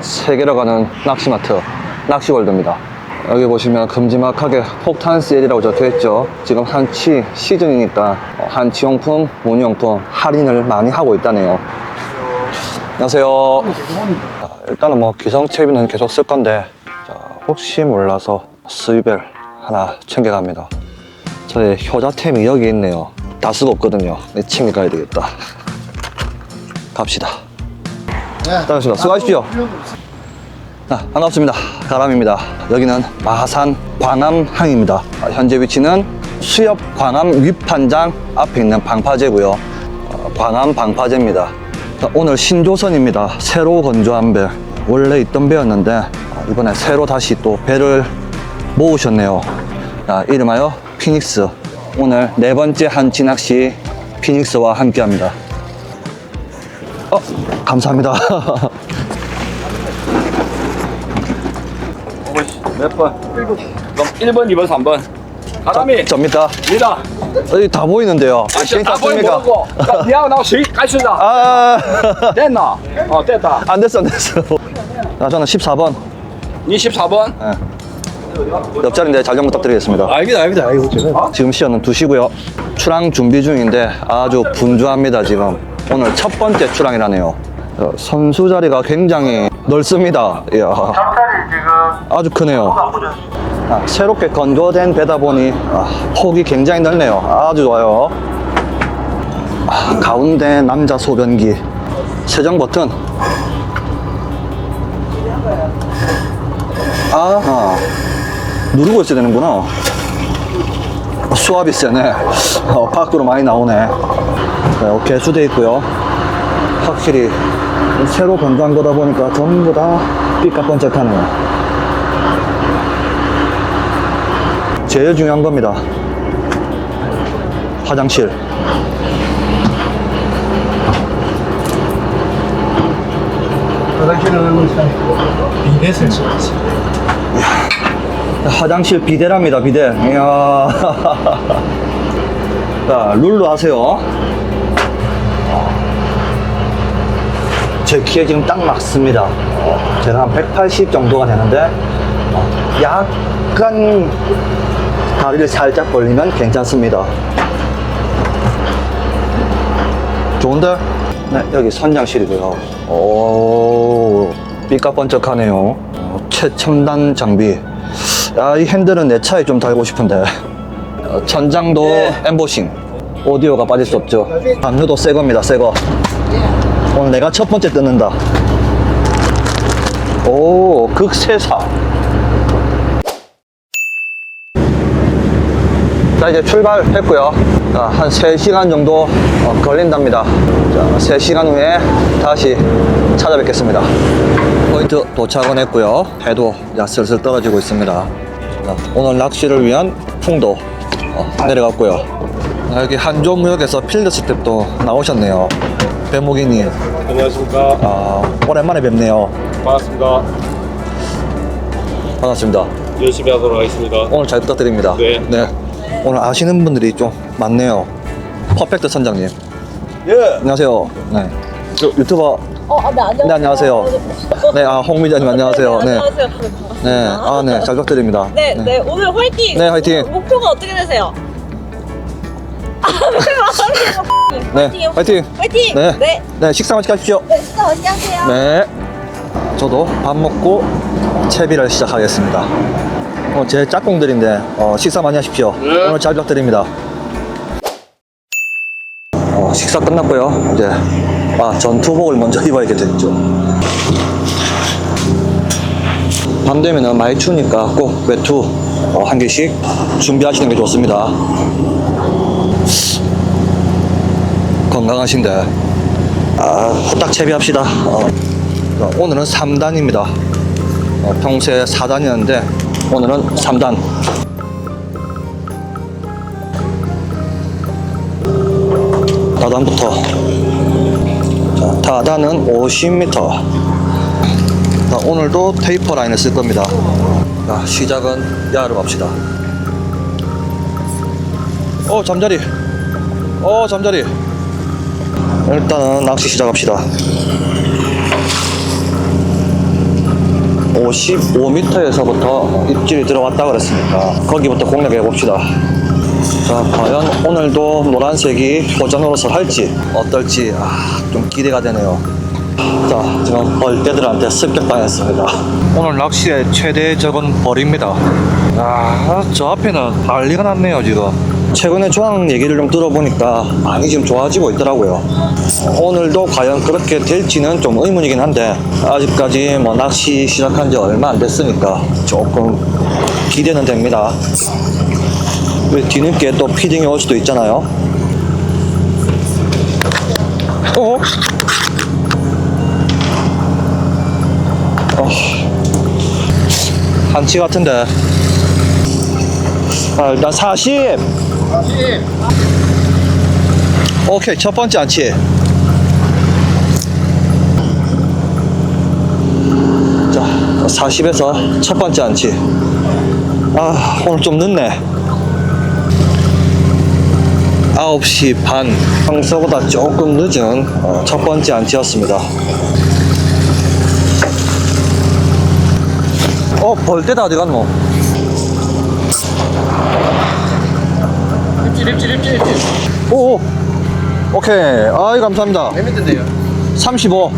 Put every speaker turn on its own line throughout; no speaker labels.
세계로 가는 낚시마트 낚시월드입니다. 여기 보시면 금지막하게 폭탄 세일이라고 적혀 있죠. 지금 한치 시즌이니까 어, 한치용품, 문용품 할인을 많이 하고 있다네요. 안녕하세요. 자, 일단은 뭐 기성채비는 계속 쓸 건데 자, 혹시 몰라서 스위벨 하나 챙겨갑니다. 저의 효자템이 여기 있네요. 다 쓰고 없거든요. 내 챙겨가야 되겠다. 갑시다. 따라오십니다. 수고하십시오. 아, 반갑습니다. 가람입니다. 여기는 마산 광암항입니다. 아, 현재 위치는 수협 광암 윗판장 앞에 있는 방파제고요. 어, 광암 방파제입니다. 자, 오늘 신조선입니다. 새로 건조한 배. 원래 있던 배였는데 어, 이번에 새로 다시 또 배를 모으셨네요. 자, 이름하여 피닉스. 오늘 네 번째 한치 낚시 피닉스와 함께합니다. 어, 감사합니다.
몇 번? 1번. 그럼 1번, 2번, 3번. 사람이
접니까?
니다.
여기 다 보이는데요.
아? 다 보이 뭐고. 니하고 나하고 수익 가시다.
아,
됐나? 어, 됐다.
안 됐어, 안 됐어. 아, 저는 14번.
니 14번?
옆자리인데 잘 좀 부탁드리겠습니다.
알겠다, 알겠다. 알겠다. 제가.
지금 시간은 2시고요. 출항 준비 중인데 아주 분주합니다, 지금. 오늘 첫 번째 출항이라네요. 어, 선수 자리가 굉장히 넓습니다. 이야. 아주 크네요. 아, 새롭게 건조된 배다 보니 아, 폭이 굉장히 넓네요. 아주 좋아요. 아, 가운데 남자 소변기 세정 버튼. 아, 아 누르고 있어야 되는구나. 수압이 세네. 어, 밖으로 많이 나오네. 네, 오케이, 수돼 있고요. 확실히 새로 건조한 거다 보니까 전부 다 삐까뻔쩍하네요. 제일 중요한 겁니다. 화장실.
화장실은 비대를 쓰겠습니다.
화장실 비데랍니다, 비데. 이야. 자, 룰로 하세요. 제 키에 지금 딱 맞습니다. 어, 제가 한 180 정도가 되는데, 어, 약간 다리를 살짝 벌리면 괜찮습니다. 좋은데? 네, 여기 선장실이고요. 오, 삐까번쩍하네요. 어, 최첨단 장비. 야, 이 핸들은 내 차에 좀 달고 싶은데. 어, 천장도 엠보싱. 오디오가 빠질 수 없죠. 담요도 새 겁니다, 새 거. 오늘 내가 첫 번째 뜯는다. 오, 극세사. 자, 이제 출발했고요. 자, 한 3시간 정도 어, 걸린답니다. 자, 3시간 후에 다시 찾아뵙겠습니다. 포인트 도착은 했고요. 해도 야, 슬슬 떨어지고 있습니다. 자, 오늘 낚시를 위한 풍도 어, 내려갔고요. 아, 여기 한조무역에서 필드 스텝도 나오셨네요. 배목이님,
안녕하십니까.
아, 오랜만에 뵙네요.
반갑습니다.
반갑습니다.
열심히 하도록 하겠습니다.
오늘 잘 부탁드립니다.
네.
오늘 아시는 분들이 좀 많네요. 퍼펙트 선장님.
예.
안녕하세요. 네. 저 유튜버.
어, 아, 네, 안녕하세요.
네, 안녕하세요. 네, 아, 홍 기자님 안녕하세요. 네.
안녕하세요.
네, 아, 네, 잘 부탁드립니다.
네, 네, 오늘 화이팅!
네, 화이팅!
목표가 어떻게 되세요? 아,
네, 화이팅!
화이팅!
네.
네.
네, 식사 맛있게 하십시오.
네, 식사 맛있게 하세요.
네. 저도 밥 먹고 채비를 시작하겠습니다. 어, 제 짝꿍들인데 어, 식사 많이 하십시오. 오늘 잘 부탁드립니다. 어, 식사 끝났고요. 이제 아, 전투복을 먼저 입어야겠죠. 밤 되면은 많이 추우니까 꼭 외투 어, 한 개씩 준비하시는 게 좋습니다. 건강하신데 아, 후딱 채비합시다. 어, 어, 오늘은 3단입니다. 어, 평소에 4단이었는데 오늘은 3단. 다단부터. 자, 다단은 50m. 자, 오늘도 테이퍼 라인을 쓸 겁니다. 자, 시작은 야로 갑시다. 어, 잠자리. 어, 잠자리. 일단은 낚시 시작합시다. 55m에서부터 입질이 들어왔다 그랬으니까 거기부터 공략해 봅시다. 자, 과연 오늘도 노란색이 도전으로서 할지 어떨지 아, 좀 기대가 되네요. 자, 지금 벌떼들한테 습격당했습니다. 오늘 낚시의 최대 적은 벌입니다. 아, 저 앞에는 난리가 났네요, 지금. 최근에 조항 얘기를 좀 들어보니까 많이 지금 좋아지고 있더라고요. 오늘도 과연 그렇게 될지는 좀 의문이긴 한데, 아직까지 뭐 낚시 시작한 지 얼마 안 됐으니까 조금 기대는 됩니다. 왜 뒤늦게 또 피딩이 올 수도 있잖아요. 어? 어. 한치 같은데. 아, 일단 40. 40. 오케이, 첫 번째 한치. 자, 40에서 첫 번째 한치. 아, 오늘 좀 늦네. 9시 반. 평소보다 조금 늦은 어, 첫 번째 한치였습니다. 어, 벌떼다 어디 갔노?
입질 입질 입질
오, 오케이. 아이, 감사합니다.
재밌던데요
35.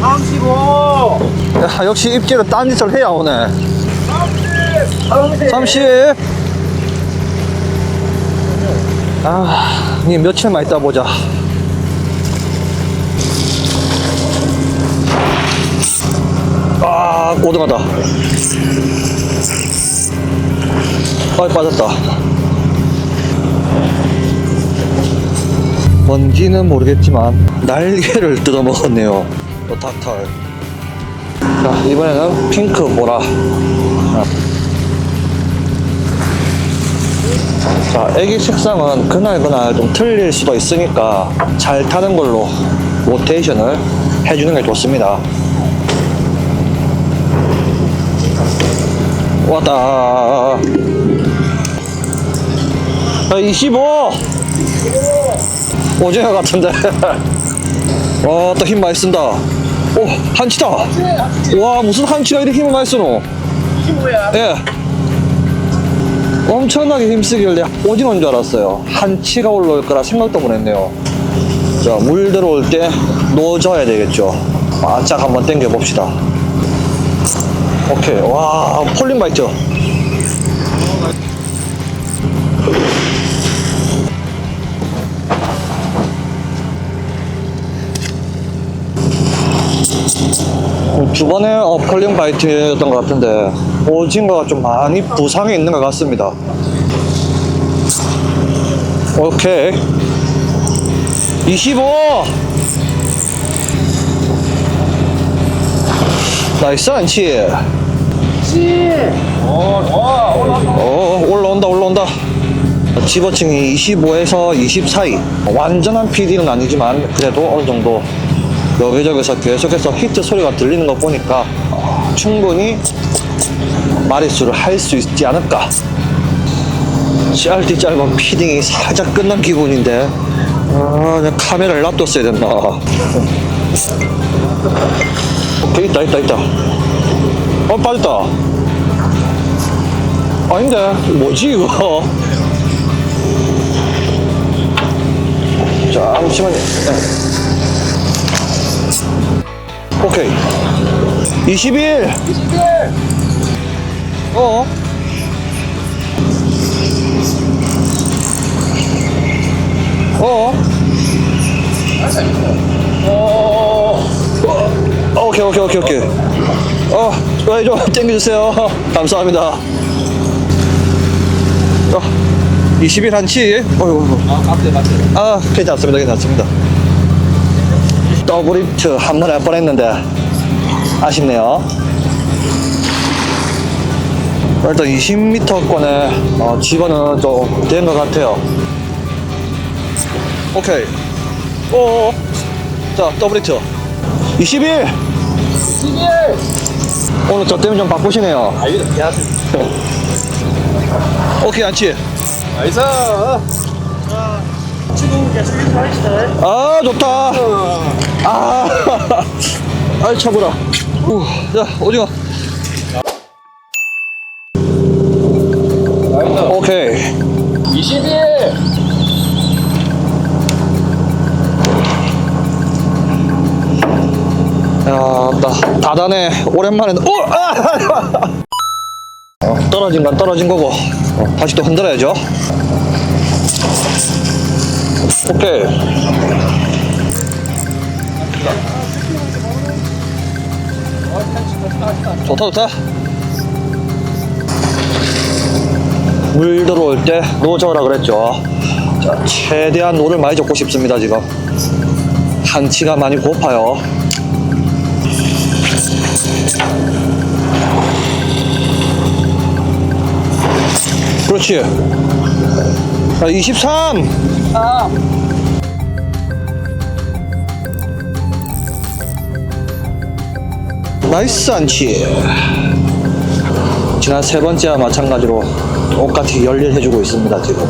35
야, 역시 입질은 딴 짓을 해야 오네. 30. 아, 니 며칠만 있다 보자. 아, 고등하다. 아, 빠졌다. 뭔지는 모르겠지만 날개를 뜯어먹었네요. 또 닭털. 자, 이번에는 핑크 보라. 자, 애기 색상은 그날 그날 좀 틀릴 수도 있으니까 잘 타는 걸로 로테이션을 해주는 게 좋습니다. 왔다. 아, 25! 오징어 같은데. 와, 또 힘 많이 쓴다. 오, 한치다. 와, 무슨 한치가 이렇게 힘을 많이 쓰노?
25야
예. 엄청나게 힘쓰길래 오징어인 줄 알았어요. 한치가 올라올 거라 생각도 못 했네요. 자, 물 들어올 때 놓아줘야 되겠죠. 바짝 한번 당겨 봅시다. 오케이. 와, 폴링 바이트. 폴링 바이트였던 것 같은데 오징어가 좀 많이 부상해 있는 것 같습니다. 오케이. 25! 나이스 안치. 어, 올라온다, 올라온다. 집어층이 25에서 20 사이. 완전한 PD는 아니지만, 그래도 어느 정도 여기저기서 계속해서 히트 소리가 들리는 거 보니까 어, 충분히 마리수를 할 수 있지 않을까. 짧디 짧은 피딩이 살짝 끝난 기분인데, 아, 카메라를 놔뒀어야 됐나. 오케이, 있다, 있다, 있다. 어, 빠졌다. 아닌데, 뭐지, 이거? 잠시만요. 네. 오케이. 21. 21. 어? 어? 어, 오케이, 오케이, 오케이, 오케이. 어, 좋아요, 좀 땡겨주세요. 감사합니다. 어, 21 한치. 어이구,
아 맞대 맞대
아, 괜찮습니다, 괜찮습니다. 더블 히트 한번할 뻔했는데 아쉽네요. 일단 20m권에 어, 집어는 좀된것 같아요. 오케이. 오. 자, 더블 히트. 21.
21
오늘 저 때문에 좀 바쁘시네요.
아유 야
오케이, 안치.
나이스
아, 좋다. 아, 아이, 차보라. 오, 자, 오징어. 오케이.
21!
야, 나 다단에 오랜만에 오! 어! 아! 아! 떨어진 건 떨어진 거고 다시 또 흔들어야죠. 오케이. 좋다 좋다. 물 들어올 때 노져라 그랬죠. 자, 최대한 노를 많이 젓고 싶습니다 지금. 한치가 많이 고파요. 그렇지. 자, 23. 나이스 안치. 지난 세 번째와 마찬가지로 똑같이 열일해주고 있습니다 지금.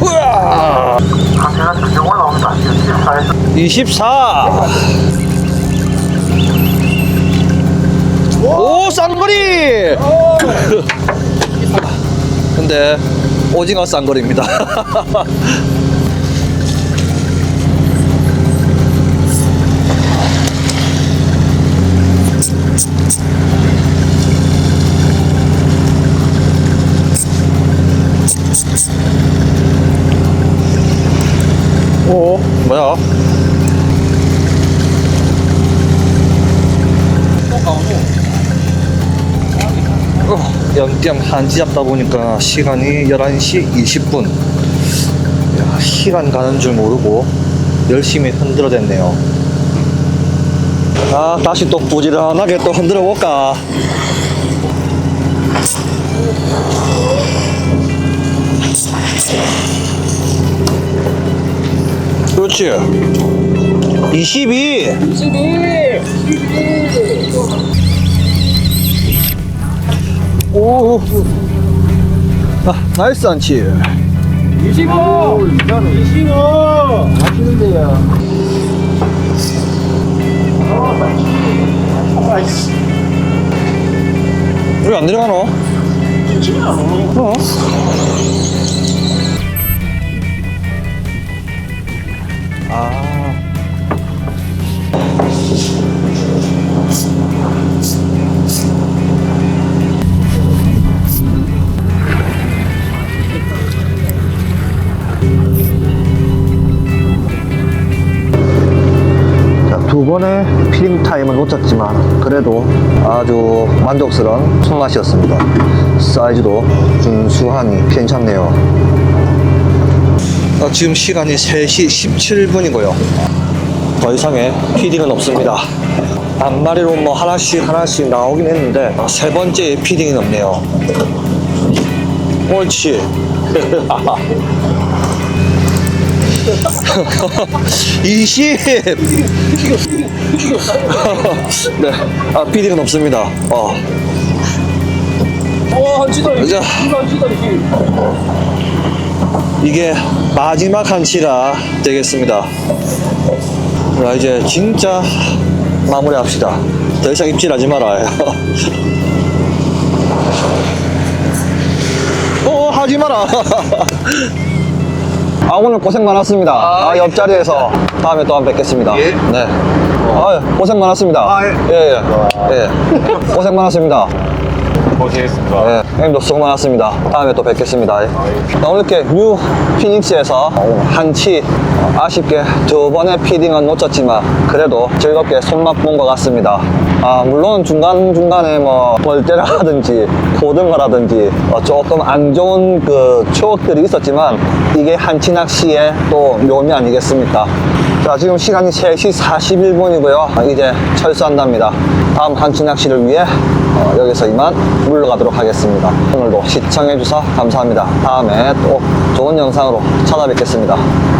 우와! 24. 오 쌍거리 근데 오징어 쌍거리입니다 오 뭐야 어, 영점 한지 잡다 보니까 시간이 11시 20분. 야, 시간 가는 줄 모르고 열심히 흔들어 댔네요. 아, 다시 또 부지런하게 또 흔들어 볼까. 그렇지. 22.
22!
오. 아, 나이스 안치.
25! 25! 하시는데요.
왜안 내려가노? 어? 아. 자, 두 번의 피딩 타임을 놓쳤지만 그래도 아주 만족스러운 손맛이었습니다. 사이즈도 준수하니 괜찮네요. 어, 지금 시간이 3시 17분이고요. 더 이상의 피딩은 없습니다. 앞마리로 뭐 하나씩 하나씩 나오긴 했는데 아, 세 번째 피딩은 없네요. 옳지. 20. 네, 아 피딩은 없습니다. 어,
와, 한치도
자.
한치도
이게 마지막 한치가 되겠습니다. 자, 이제 진짜 마무리합시다. 더 이상 입질하지 말아요. 어, 하지 마라. 아, 오늘 고생 많았습니다. 아, 옆자리에서 다음에 또 한 번 뵙겠습니다. 네. 아, 고생 많았습니다. 예, 예. 예. 고생 많았습니다.
고생했습니다.
네, 형님도 수고 많았습니다. 다음에 또 뵙겠습니다. 나 오늘 이렇게 뉴 피닉스에서 한치 아쉽게 두 번의 피딩은 놓쳤지만 그래도 즐겁게 손맛 본 것 같습니다. 아, 물론 중간중간에 뭐 벌떼라든지 고등어라든지 어, 조금 안 좋은 그 추억들이 있었지만 이게 한치 낚시의 또 묘미 아니겠습니까? 자, 지금 시간이 3시 41분이고요. 이제 철수한답니다. 다음 한치 낚시를 위해 어, 여기서 이만 물러가도록 하겠습니다. 오늘도 시청해주셔서 감사합니다. 다음에 또 좋은 영상으로 찾아뵙겠습니다.